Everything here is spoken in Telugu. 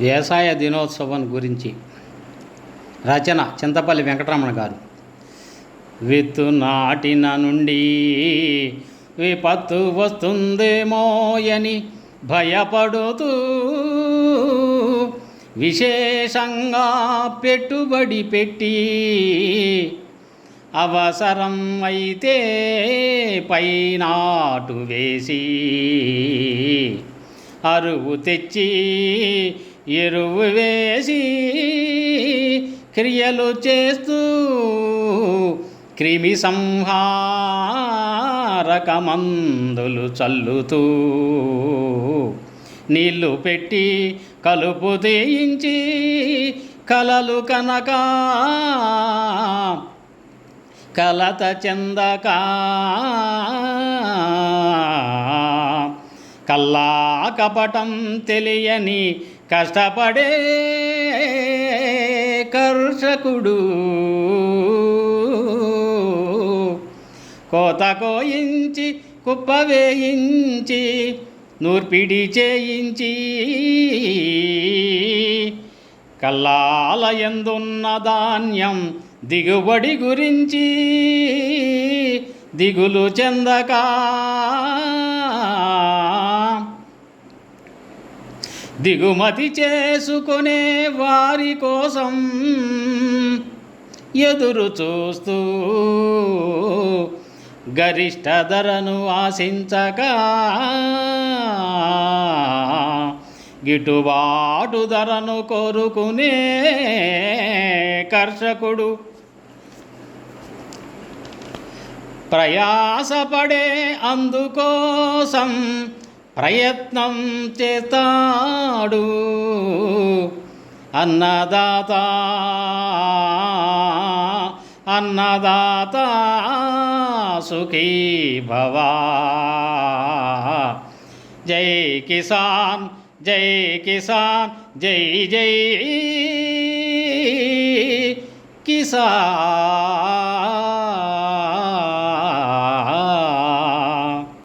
వ్యవసాయ దినోత్సవం గురించి రచన చింతపల్లి వెంకటరమణ గారు. విత్తు నాటిన నుండి విపత్తు వస్తుందేమోయని భయపడుతూ విశేషంగా పెట్టుబడి పెట్టి అవసరం అయితే పైనాటు వేసి అరువు తెచ్చి ఎరువు వేసి క్రియలు చేస్తూ క్రిమి సంహారకమందులు చల్లుతూ నీళ్ళు పెట్టి కలుపు తీయించి కలలు కనక కలత చెందక కల్లా కపటం తెలియని కష్టపడే కర్షకుడు. కోత కోయించి కుప్ప వేయించి నూర్పిడి చేయించి కల్లాలయందున్న ధాన్యం దిగుబడి గురించి దిగులు చెందక దిగుమతి చేసుకునే వారి కోసం ఎదురు చూస్తూ గరిష్ట ధరను ఆశించక గిట్టుబాటు ధరను కోరుకునే కర్షకుడు ప్రయాసపడే అందుకోసం ప్రయత్నం చేస్తాడు అన్నదాత. అన్నదాత సుఖీ భవా. జై కిసాన్ జై కిసాన్ జై జై కిసాన్.